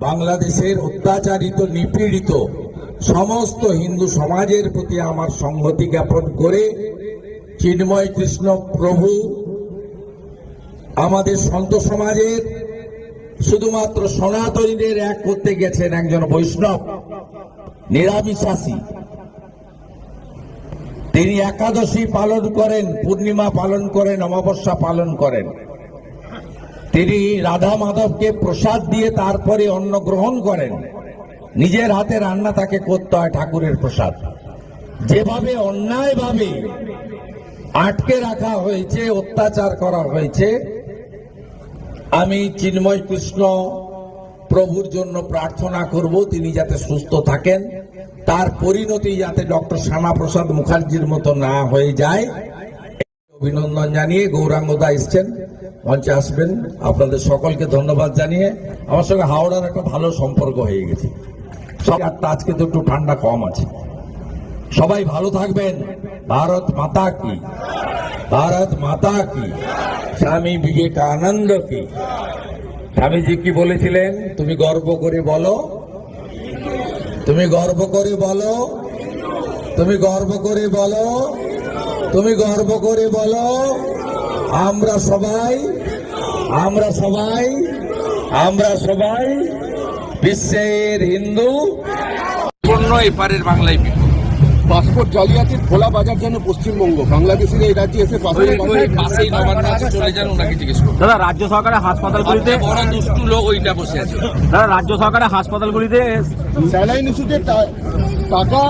বাংলাদেশের অত্যাচারিত, নিপীড়িত সমস্ত হিন্দু সমাজের প্রতি আমার সংহতি জ্ঞাপন করে চিন্ময় কৃষ্ণ প্রভু আমাদের সন্ত সমাজের শুধুমাত্র সনাতনীদের এক করতে গেছেন একজন বৈষ্ণব, নিরামিষাসী। তিনি একাদশী পালন করেন, পূর্ণিমা পালন করেন, অমাবস্যা পালন করেন। তিনি রাধা মাধবকে প্রসাদ দিয়ে তারপরে অন্ন গ্রহণ করেন। নিজের হাতে রান্না তাকে করতে হয় ঠাকুরের প্রসাদ। যেভাবে অন্যায়ভাবে আটকে রাখা হয়েছে, অত্যাচার করা হয়েছে, আমি চিন্ময় কৃষ্ণ প্রভুর জন্য প্রার্থনা করব, তিনি যাতে সুস্থ থাকেন। তার পরিণতি যাতে ডক্টর শ্যামাপ্রসাদ মুখার্জির মতো না হয়ে যায়। অভিনন্দন জানিয়ে গৌরাঙ্গদা এসছেন। মঞ্চে আসবেন। আপনাদের সকলকে ধন্যবাদ জানিয়ে আমার সঙ্গে হাওড়ার একটা ভালো সম্পর্ক হয়ে গেছে। সব একটা আজকে তো একটু ঠান্ডা কম আছে। সবাই ভালো থাকবেন। ভারত মাতা কি? ভারত মাতা কি? স্বামী বিবেকানন্দ কি? স্বামীজি কি বলেছিলেন? তুমি গর্ব করে বলো। তুমি গর্ব করে বলো। তুমি গর্ব করে বলো। তুমি গর্ব করে বলো আমরা সবাই আমরা সবাই আমরা সবাই বিশ্বের হিন্দু। পূর্ণ এপারের বাংলায় পাসপোর্ট জালিয়াতির খোলা বাজার যেন পশ্চিমবঙ্গ বাংলাদেশের এই রাজ্যে এসে চলে যান ওনাকে জিজ্ঞেস করুন। দাদা রাজ্য সরকারের হাসপাতালগুলিতে বড় দুষ্টু লোক ওইটা বসে আছে। দাদা রাজ্য সরকারের হাসপাতালগুলিতে স্যালাইন ইস্যুতে টাকা